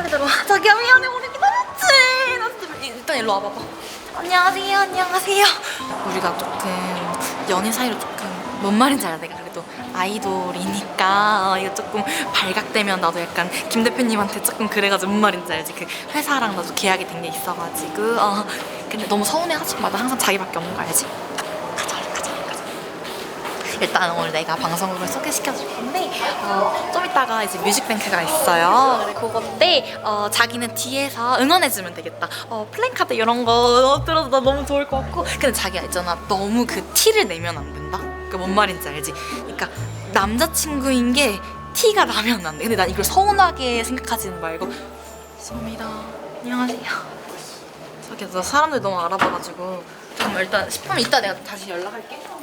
빨리 들어와. 자기야 미안해 우리 기다렸지. 나 일단 일로 와봐봐. 안녕하세요 안녕하세요. 우리가 조금 연인 사이로 조금 뭔 말인지 알아 내가 그래도 아이돌이니까 어, 이거 조금 발각되면 나도 약간 김 대표님한테 조금 그래가지고 뭔 말인지 알지 그 회사랑 나도 계약이 된 게 있어가지고 어 근데 너무 서운해하지 마. 나 항상 자기밖에 없는 거 알지? 가자 얼른 가자 얼른 가자. 일단 오늘 내가 방송국을 소개시켜줄 건데 어, 좀 이따가 이제 뮤직뱅크가 있어요. 근데 그건데 어, 자기는 뒤에서 응원해주면 되겠다. 어, 플랜카드 이런 거 들어도 나 너무 좋을 것 같고 근데 자기가 있잖아 너무 그 티를 내면 안 된다. 그뭔 말인지 알지? 그러니까 남자친구인 게 티가 나면 안 돼. 근데 난 이걸 서운하게 생각하지는 말고 소미다. 안녕하세요. 저기 나 사람들 너무 알아봐가지고 잠깐만 일단 10분 있다 내가 다시 연락할게.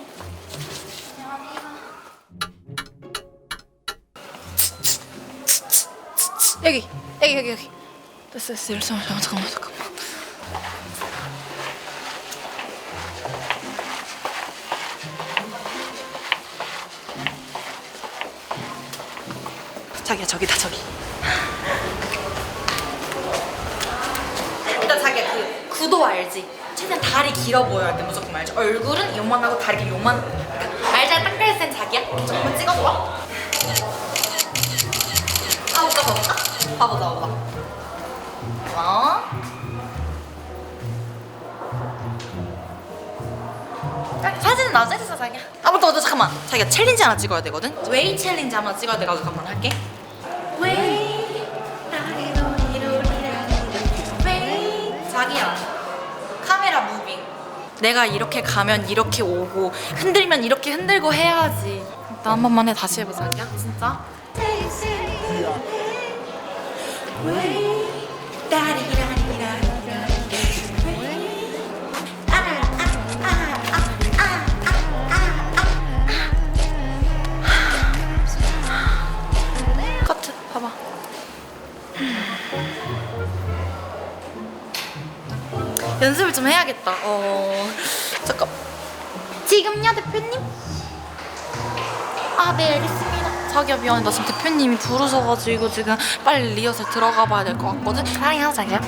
여기 여기 여기 여기. 됐어 됐어. 열잠만 잠깐만 잠깐만. 자기야 저기다 저기. 일단 자기야 그 구도 알지? 최대한 다리 길어 보여야 돼 무조건 알지? 얼굴은 요만하고 다리가 요만 그러니까 알잘 닦을 땐 자기야. 조금만 찍어봐 봐봐 어? 야, 사진은 나중에 찍어 자기야 아 맞다 맞다 잠깐만. 자기가 챌린지 하나 찍어야 되거든? 웨이 챌린지 하나 찍어야 돼가지고 잠깐만 할게. 웨이 웨이 자기야 카메라 무빙. 내가 이렇게 가면 이렇게 오고 흔들면 이렇게 흔들고 해야지. 나 한 번만 해 다시 해보자. 자기야 진짜 커트 봐봐. 연습을 좀 해야겠다. 어 잠깐. 지금요 대표님? 아 네 알겠습니다 미안해 나 지금 대표님이 부르셔가지고 지금 빨리 리허설 들어가 봐야 될 것 같거든? 사랑해요 자기야